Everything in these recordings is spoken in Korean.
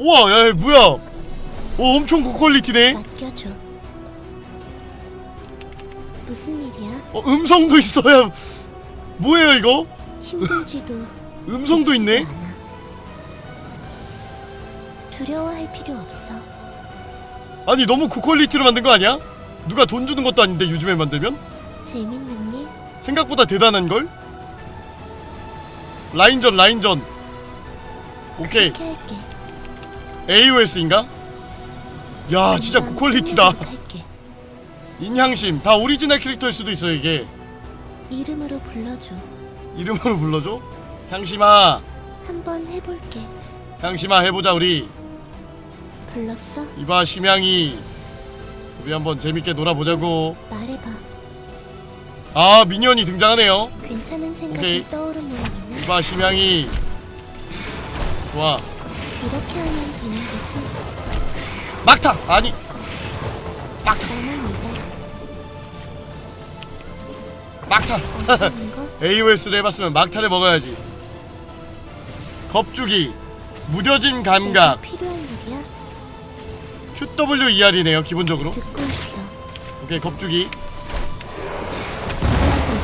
우와 야, 야 뭐야 오 엄청 고퀄리티네 맡겨줘. 무슨 일이야? 어 음성도 있어요 뭐예요 이거 힘들지도. 음성도 있네 지치지도 않아. 두려워할 필요 없어. 아니 너무 고퀄리티로 만든 거 아니야? 누가 돈 주는 것도 아닌데 요즘에 만들면 재밌는 일? 생각보다 대단한 걸 라인전 라인전 오케이 그렇게 할게. AOS인가? 야 진짜 난 고퀄리티다 할게. 인향심 다 오리지널 캐릭터일 수도 있어 이게 이름으로 불러줘. 이름으로 불러줘 향심아 한번 해볼게. 향심아 해보자 우리 불렀어? 이봐 심양이 우리 한번 재밌게 놀아보자고 말해봐. 아 미니언이 등장하네요 괜찮은 생각이 오케이. 떠오른 모양이네. 이봐 심양이 좋아 이렇게 하면. 막타 아니. 막타 거? AOS를 해봤으면 막타를 먹어야지 겁주기 무뎌진 감각 필요한 일이야? QWER이네요 기본적으로 듣고 있어. 오케이 겁주기.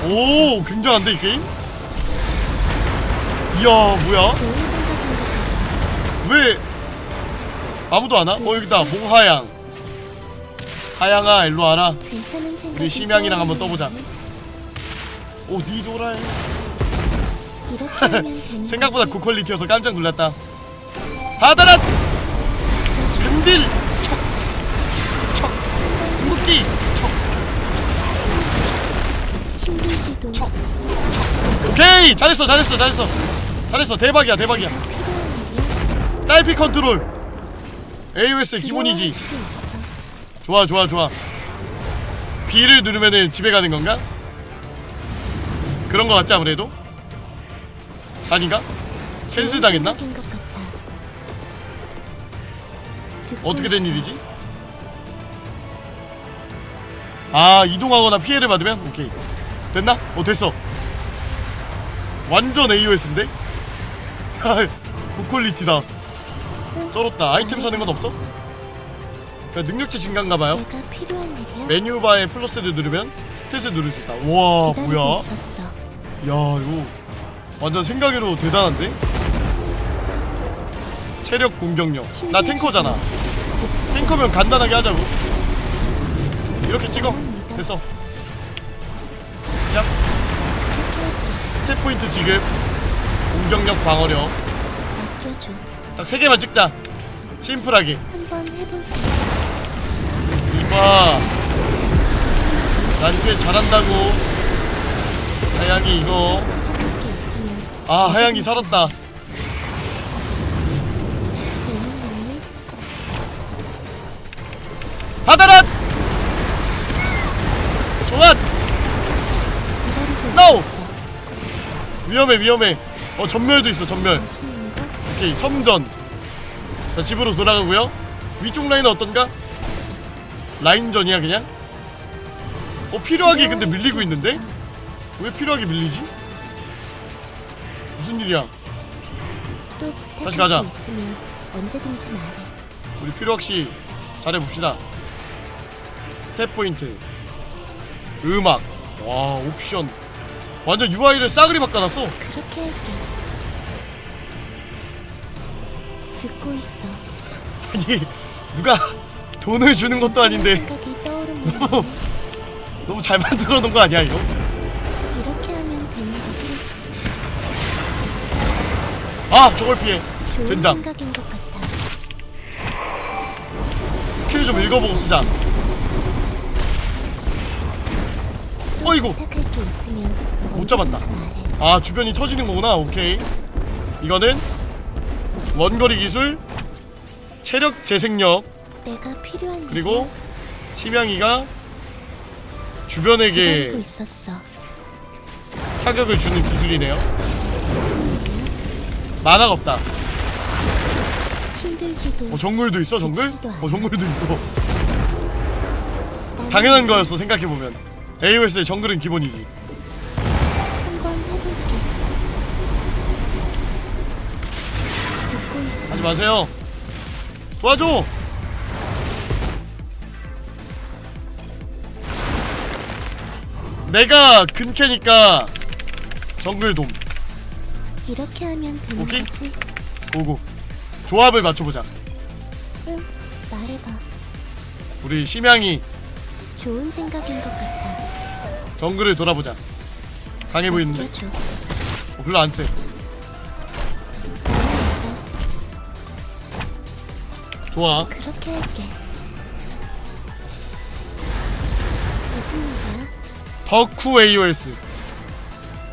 오 굉장한데 이 게임? 이야 뭐야. 왜 아무도 안 와? 어 여기다. 몽하양. 하양아 일로 와라. 괜찮은 생각. 우리 심양이랑 한번 떠보자. 오니 조라해 이렇게 하면 되는 생각보다 거지. 고퀄리티여서 깜짝 놀랐다. 하다란! 근딜! 척척! 궁극기! 척! 힘들지도. 척. 오케이! 잘했어 잘했어 잘했어. 잘했어. 대박이야 대박이야 내가 필요한 일이야? 딸피 컨트롤 AOS 기본이지. 좋아 좋아 좋아 B를 누르면은 집에 가는 건가? 그런 거 같지 아무래도? 아닌가? 캔슬 당했나? 어떻게 된. 일이지? 아 이동하거나 피해를 받으면? 오케이 됐나? 어 됐어 완전 AOS인데? 고퀄리티다 쩔었다. 아이템 사는 건 없어? 그냥 능력치 증가인가봐요. 내가 필요한 일이야? 메뉴 바에 플러스를 누르면 스탯을 누를 수 있다. 와 기다리고 뭐야? 있었어. 야 이거 완전 생각외로 대단한데? 체력 공격력. 나 탱커잖아. 지치지 탱커면 간단하게 하자고. 이렇게 찍어. 됐어. 야. 스텝 포인트 지급. 공격력 방어력. 맡겨줘. 딱 세 개만 찍자 심플하게 한번 해볼게. 이봐 난 이렇게 잘한다고 하양이 이거 부탁할 게 있으면 아 하양이 살았다? 하다란 기다리고 No! 있었어. 위험해 위험해 어 전멸도 있어 전멸 맛있는 거? 오케이 섬전 자 집으로 돌아가고요 위쪽 라인은 어떤가? 라인전이야 그냥? 어 필요하게 근데 밀리고 있는데? 왜 필요하게 밀리지? 무슨 일이야 또 다시 가자. 있으면 언제든지 말해. 우리 필요학시 잘해봅시다 스텝 포인트 음악 와 옵션 완전 UI를 싸그리 바꿔놨어 그렇게 할게. 듣고 있어. 아니 누가 돈을 주는 것도 아닌데 생각이 너무. 너무 잘 만들어 놓은 거 아니야 이거? 이렇게 하면 되는 거지. 아 저걸 피해 좋은 된다 생각인 것 같아. 스킬 좀 읽어보고 쓰자 또 어이구. 부탁할 게 있으면 못 잡았다. 언제든지 말해. 아 주변이 터지는 거구나 오케이 이거는 원거리 기술 체력 재생력 내가 필요한 그리고 심양이가 주변에게 있었어. 타격을 주는 기술이네요? 만화가 없다 힘들지도. 어 정글도 있어 정글? 어 정글도 있어 당연한 거였어 생각해 보면 AOS의 정글은 기본이지 하지 마세요. 도와줘. 내가 근캐니까 정글 돔 이렇게 하면 되는 오케이? 거지. 고고 조합을 맞춰보자. 응, 말해봐. 우리 심양이 좋은 생각인 것 같아. 정글을 돌아보자. 강해 보이는데. 어, 별로 안 세. 좋아. 그렇게 할게. 무슨 일이야? 덕후 AOS.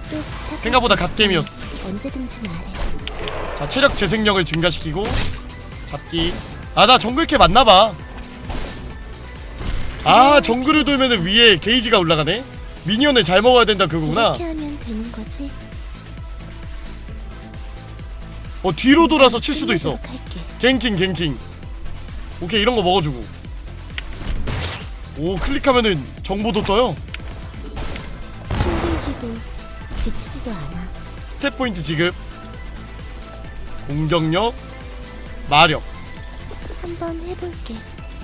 또 생각보다 게 갓겜이었어. 언제든지 말해. 자 체력 재생력을 증가시키고 잡기 아 나 정글캐 맞나봐 아, 아 정글을 돌면은 위에 게이지가 올라가네 미니언을 잘 먹어야 된다 그거구나 이렇게 하면 되는 거지. 어 뒤로 돌아서 칠 수도 있어 갱킹 갱킹 오케이 이런 거 먹어주고 오 클릭하면은 정보도 떠요 힘들지도 지치지도 않아. 스텝 포인트 지급 공격력 마력 한번 해볼게.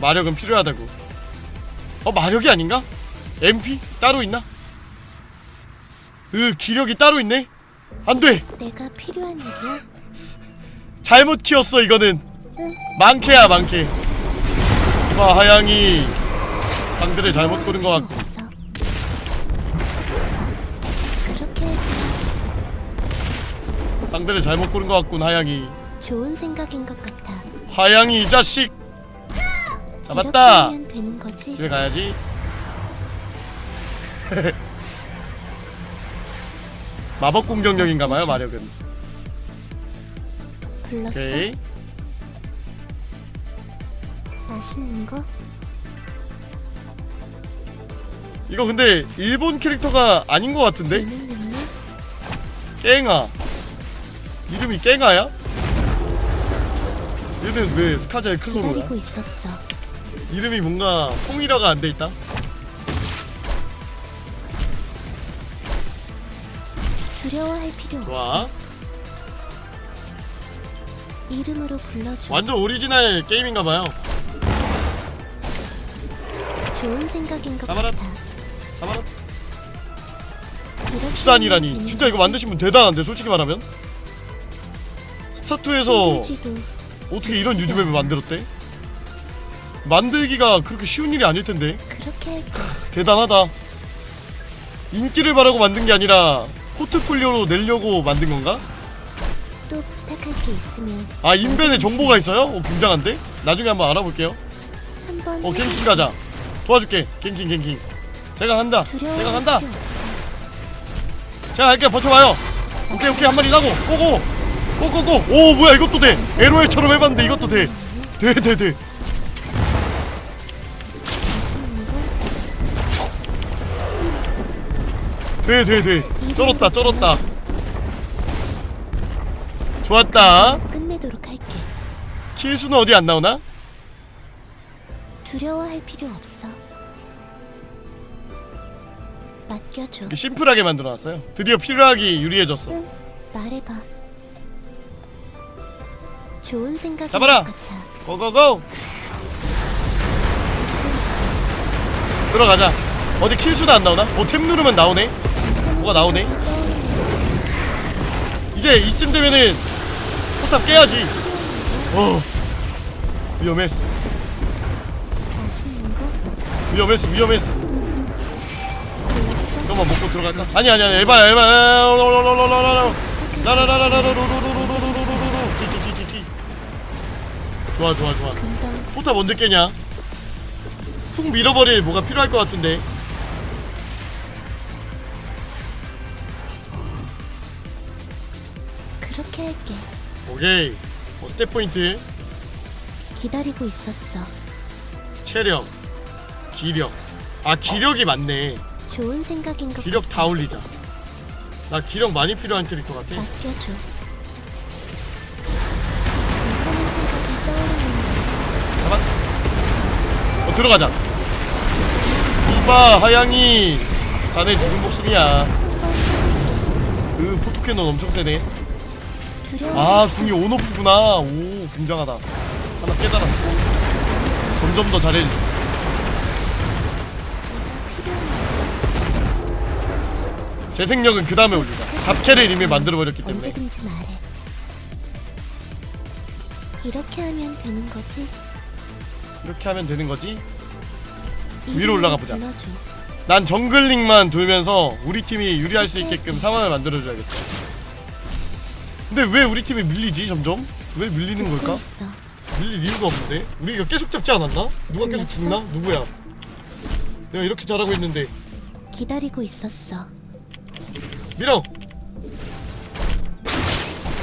마력은 필요하다고 어 마력이 아닌가? MP 따로 있나? 으 기력이 따로 있네 안돼 내가 필요한 일이야. 잘못 키웠어 이거는 망캐야 망캐 와 하양이 상대를 잘못 고른 것 같고. 상대를 잘못 고른 것 같군 하양이. 좋은 생각인 것 같아. 하양이 이 자식! 잡았다! 되는 거지. 집에 가야지. 마법 공격력인가봐요 마력은. 불렀어. 오케이. 맛있는 거? 이거 근데 일본 캐릭터가 아닌 것 같은데? 깽아 이름이 깽아야? 얘는 왜 스카자의 크소로야? 기다리고 있었어. 이름이 뭔가 통일화가 안 돼 있다. 두려워할 필요 없어. 좋아. 이름으로 불러줘. 완전 오리지널 게임인가 봐요. 좋은 생각인 것 잡아라. 같다. 잡아라. 수산이라니 진짜 이거 만드신 분 대단한데 솔직히 말하면 스타트에서 어떻게 이런 유즈맵을 만들었대? 만들기가 그렇게 쉬운 일이 아닐 텐데 그렇게 할 대단하다. 인기를 바라고 만든 게 아니라 포트폴리오로 내려고 만든 건가? 또 부탁할 게 있으면 아 인벤에 정보가 있어요? 오, 굉장한데? 나중에 한번 알아볼게요. 한번 어 캠핑 가자. 도와줄게. 갱킹 갱킹 내가 간다. 내가 간다. 자 할게 버텨봐요. 오케이 오케이. 한 마리 나고 고고 고고고. 오 뭐야. 이것도 돼. LOL처럼 해봤는데 이것도 돼돼돼돼. 돼돼돼. 쩔었다 쩔었다. 좋았다. 끝내도록 할게. 킬수는 어디 안 나오나? 두려워할 필요 없어. 맡겨줘. 이렇게 심플하게 만들어놨어요. 드디어 필요하기 유리해졌어. 응, 말해봐. 좋은 생각 잡아라! 고고고! 들어가자. 어디 킬수도 안 나오나? 뭐 오, 탭 누르면 나오네? 뭐가 나오네? 이제 이쯤 되면은 포탑 깨야지. 어. 위험했어. 위험했어, 위험했어. 한번 먹고 들어갈까? 아니 아니 아니 에바야 에바야 라라라라라 라라라라라 라라라라라 라라라라라 라라라라라 라라라라라 라라라라라 라라라라라 라라라라라 라라라라라 좋아, 좋아, 좋아. 포탈, 언제 깨냐? 푹 밀어버릴 뭐가 필요할 것 같은데, 그렇게 할게. 오게이, 뭐 스태 포인트 기다리고 있었어. 체력, 기력, 아 기력이 많네. 좋은 생각인 것 기력 다 올리자. 나 기력 많이 필요한 캐릭터 같아. 맡겨줘. 잠깐. 어, 들어가자. 이봐 하양이. 자네 죽은 목숨이야. 그 포토캐논 엄청 세네. 아 궁이 온오프구나. 오 굉장하다. 하나 깨달았어. 점점 더 잘해주지. 재생력은 그 다음에 올리자 잡캐를 이미 만들어버렸기 때문에 언제든지 말해. 이렇게 하면 되는 거지? 이렇게 하면 되는 거지 위로 올라가 보자. 불러줘. 난 정글링만 돌면서 우리 팀이 유리할 수 있게끔 상황을 만들어줘야겠어 근데 왜 우리 팀이 밀리지 점점? 왜 밀리는 듣고 걸까? 있어. 밀릴 이유가 없는데? 우리 이거 계속 잡지 않았나? 누가 계속 몰랐어. 죽나? 누구야? 내가 이렇게 잘하고 있는데 기다리고 있었어. 밀어!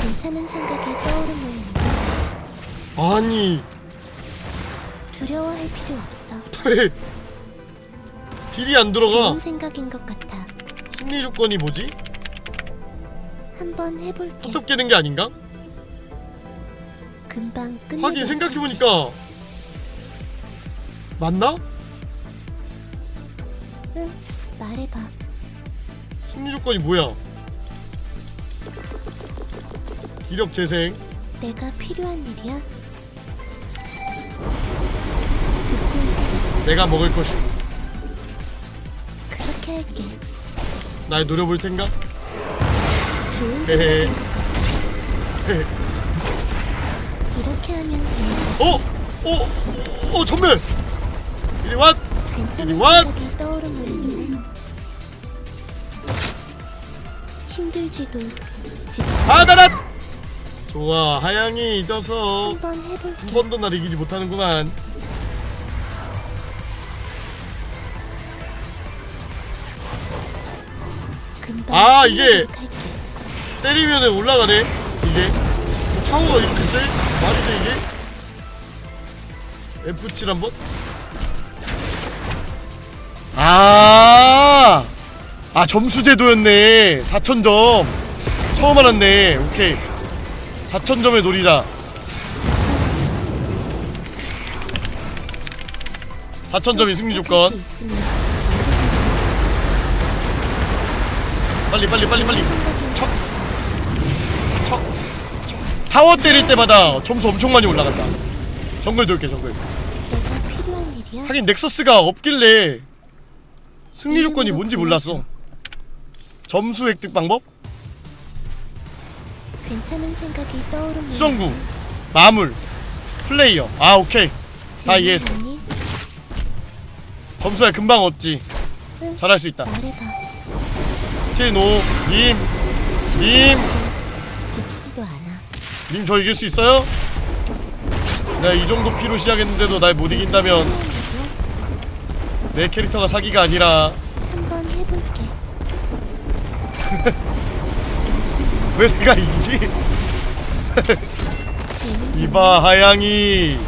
괜찮은 생각이 떠오른 모양인데 아니 두려워할 필요 없어. 왜 딜이 안 들어가 좋은 생각인 것 같아. 승리 조건이 뭐지? 한번 해볼게. 톱톱 깨는 게 아닌가? 금방 끝내. 하긴 생각해 보니까 맞나? 응, 말해봐. 승리 조건이 뭐야? 기력 재생 내가 필요한 일이야? 듣고 있어. 내가 먹을 것이 그렇게 할게. 날 노려볼 텐가? 좋은 헤헤. 이렇게 하면 되는 거. 어? 어? 어 전멸! 이리 와! 괜찮은 What? 생각이 떠오른 모 힘들지도 지치지 바다랏! 좋아 하양이 잊어서 한번 한 해볼게. 번도 날 이기지 못하는구만 금방 아, 이게- 할게. 때리면은 올라가네 이게 타워가 이렇게 세? 말이 돼 이게? F7 한번? 아, 아 점수 제도였네. 4천점. 처음 알았네. 오케이. 4천점에 노리자. 4천점이 승리 조건. 빨리 빨리 빨리 빨리. 척! 척! 척! 타워 때릴 때마다 점수 엄청 많이 올라간다. 정글 돌게 정글? 하긴 넥서스가 없길래 승리 조건이 뭔지 몰랐어 점수 획득 방법? 괜찮은 생각이 떠오르면 수성구 마물 플레이어 아 오케이 다 이해했어 재미있니? 점수야 금방 얻지 응. 잘할 수 있다 말해봐. 제노 님 님, 지치지도 않아. 님저 이길 수 있어요? 내가 이 정도 피로 시작했는데도 날 못 이긴다면? 내 캐릭터가 사기가 아니라 한번 해볼게. 왜 내가 이기지? 재밌는 이봐 하양이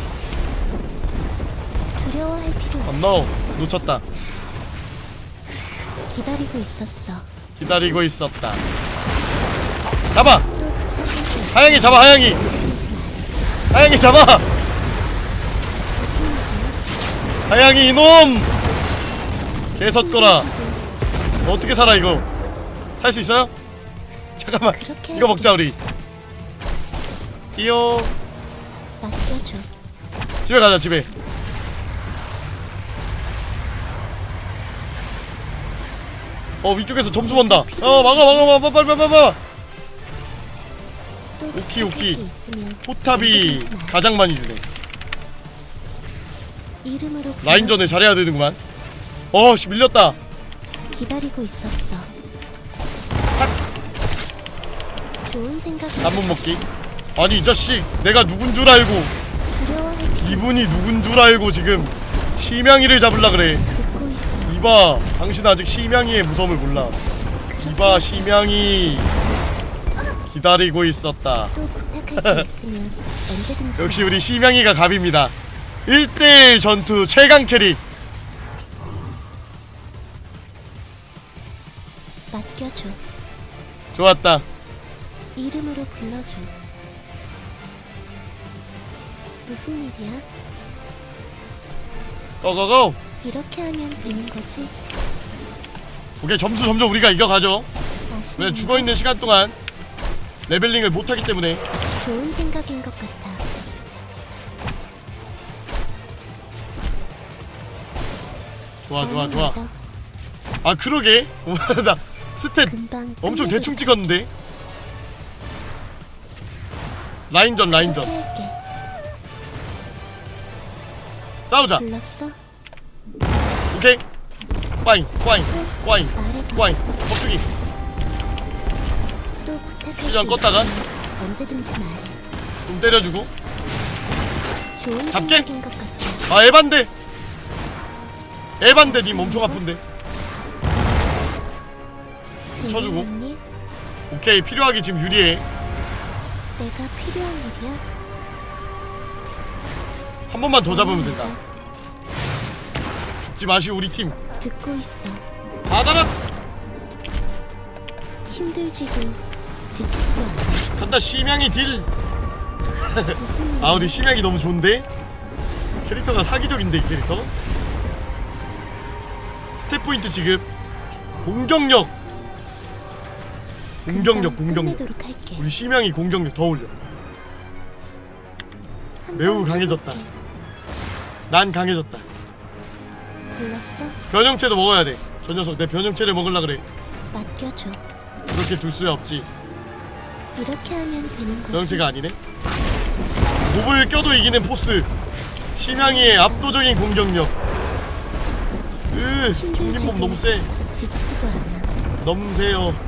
두려워할 필요 없어. 안너 놓쳤다 기다리고 있었어. 기다리고 있었다 잡아 하양이 잡아 하양이. 하양이 잡아? 하양이 이놈 개섰거라 너 어떻게 살아 이거 살 수 있어요? 잠깐만 그렇게 이거 먹자 우리 뛰어 맡겨줘. 집에 가자 집에 어 위쪽에서 점수 번다 어 막아 막아 막아 빨리 빨리 빨리 빨리 또 오키, 부탁할 오키. 게 있으면 포탑이 언제든지. 가장 많이 주네 이름으로 라인전을 잘해야 되는구만 어씨 밀렸다 기다리고 있었어. 좋은 생각이 남문 먹기? 아니 이 자식 내가 누군 줄 알고. 이분이 누군 줄 알고 지금 심양이를 잡으려 그래. 듣고 있어. 이봐 당신 아직 심양이의 무서움을 몰라. 이봐 심양이. 기다리고 있었다. 또 부탁할 게 있으면 언제든지 역시 우리 심양이가 갑입니다. 1대1 전투 최강 캐릭 맡겨줘. 좋았다 이름으로 불러줘. 무슨 일이야? 고고고! 이렇게 하면 되는 거지? 오케이 점수 점점 우리가 이겨가죠 왜 죽어있는 시간 동안 레벨링을 못하기 때문에 좋은 생각인 것 같아. 좋아 좋아 좋아 아 그러게 나 스탯 엄청 대충 찍었는데 라인전 라인전 할게. 싸우자 불렀어? 오케이 말해봐. 또 부탁할 시전 게 껐다가 있으면 언제든지 말해. 좀 때려주고 좋은 잡게? 생각인 것 같아. 아 에반데 에반데 님 엄청 아픈데 쳐주고. 오케이 필요하게 지금 유리해 내가 필요한 일이야? 한 번만 더 잡으면 된다 죽지 마시오 우리 팀 듣고 있어. 받아라 힘들지도 지치지도 않아. 간다 심양이 딜 무슨? 아 우리 심양이 너무 좋은데 캐릭터가 사기적인데 이 캐릭터 스텝 포인트 지급 공격력 공격력 공격력 끝내도록 할게. 우리 심양이 공격력 더 올려 한 매우 번 강해졌다. 해볼게. 난 강해졌다 불렀어? 변형체도 먹어야 돼저 녀석 내 변형체를 먹으려 그래 맡겨줘. 그렇게 둘 수야 없지 이렇게 하면 되는 거지. 변형체가 아니네 몹을 껴도 이기는 포스 심양이의 압도적인 공격력 으 중립몸 너무 세 지치지도 않아. 너무 세요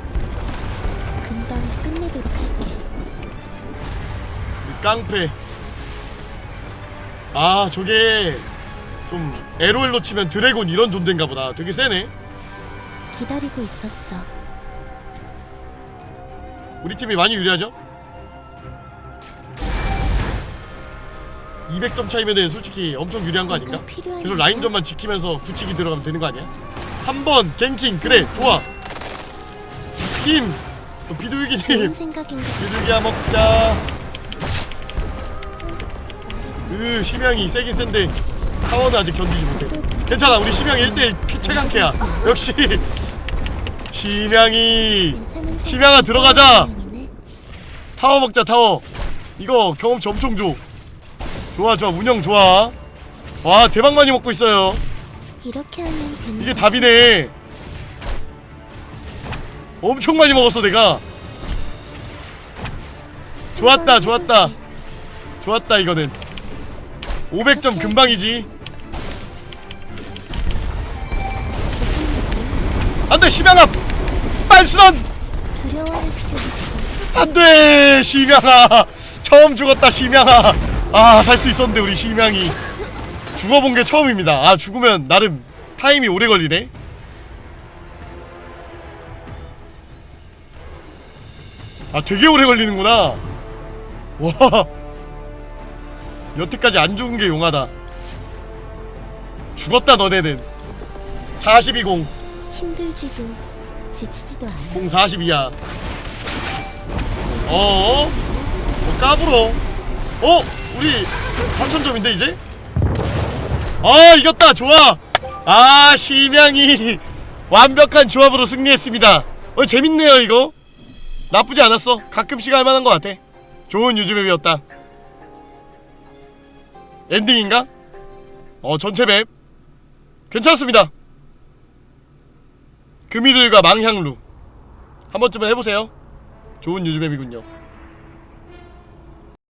깡패 아 저게 좀 LOL로 치면 드래곤 이런 존재인가 보다 되게 세네 기다리고 있었어. 우리 팀이 많이 유리하죠? 200점 차이면은 솔직히 엄청 유리한 거 아닌가? 계속? 라인전만 지키면서 굳히기 들어가면 되는 거 아니야? 한 번 갱킹 그래 좋아 팀 어, 좋은 비둘기님 생각인 것 같아. 비둘기야 먹자 으 심양이 세긴 센데 타워는 아직 견디지 못해 괜찮아 우리 심양이 1대1 최강캐야 역시 심양이. 심양아, 들어가자. 타워 먹자 타워 이거 경험치 엄청 줘 좋아 좋아 운영 좋아 와 대박 많이 먹고 있어요 이렇게 하면 되는 이게. 답이네 엄청 많이 먹었어 내가 좋았다 좋았다. 좋았다 이거는 500점 금방이지? 안돼 심양아 없어. 안돼 심양아! 처음 죽었다 심양아! 아 살 수 있었는데 우리 심양이. 죽어본 게 처음입니다. 아 죽으면 나름 타임이 오래 걸리네. 아 되게 오래 걸리는구나. 와 여태까지 안 죽은 게 용하다. 죽었다 너네는. 42공. 힘들지도 지치지도 않아. 042야. 어? 어? 까불어. 어? 우리 3천점인데 이제? 아 이겼다. 좋아. 아 심양이 완벽한 조합으로 승리했습니다. 어 재밌네요 이거. 나쁘지 않았어. 가끔씩 할만한 것 같아. 좋은 유즈맵이었다 엔딩인가? 어 전체 맵. 괜찮습니다. 금이들과 망향루. 한 번쯤은 해보세요. 좋은 유즈맵이군요